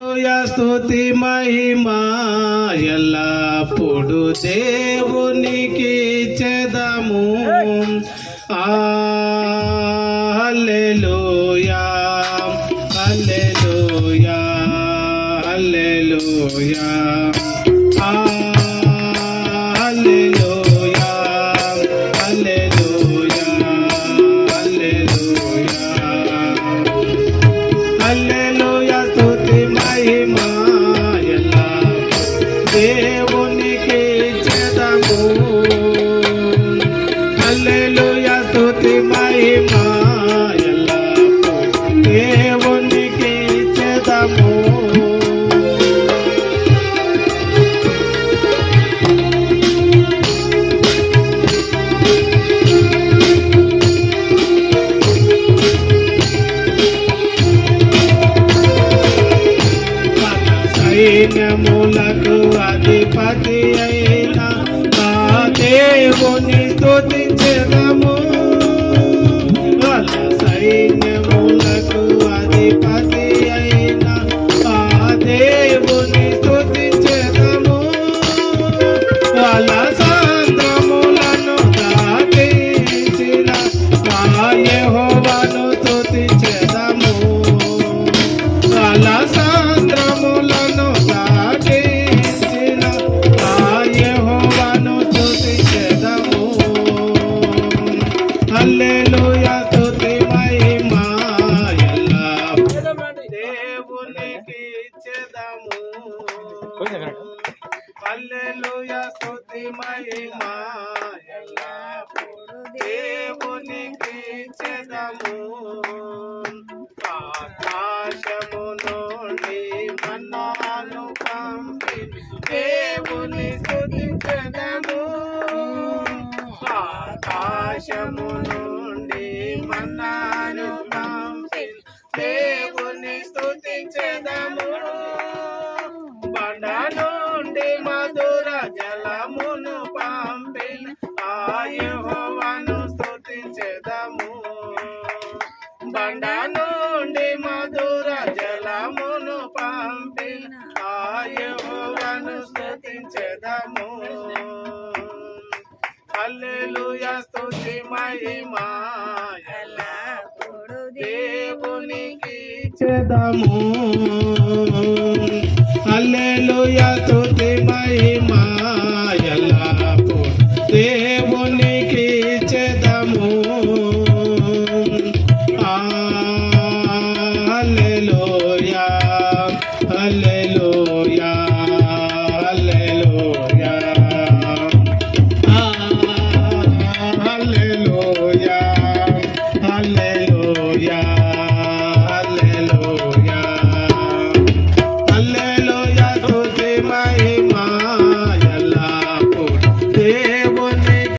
స్తుతి మహిమా ఎల్లప్పుడు దేవునికి చెదము? హల్లెలూయా హల్లెలూయా హల్లెలూయా. హల్లెలూయా స్తుతి మహిమా ఎలా దేవునికి చెదము మన సైన్యములకు అధిపతి అయిన ఆ దేవుని స్తుతించెదము సైన్యములకు అధిపతి అయిన ఆ దేవుని స్తుతించెదము వాళ్ళ సాంద్రములను దాటించిన ఆ యెహోవాను స్తుతించెదము వాళ్ళ అల్లెలుయ స్తుతి మహిమా. ఎల్లప్పుడూ దేవునికి చెదము ఆకాశము నుండి మన్నాను పంపి దేవుని స్తుతించెదము. ఆకాశము నుండి మన్నాను పంపి దేవుని స్తుతించెదము. బండ నుండి మధుర జలమును పంపిన ఆయహోవను స్తుతించెదము. హల్లెలూయా స్తుతి మహిమా. దేవునికి చెదము Oh.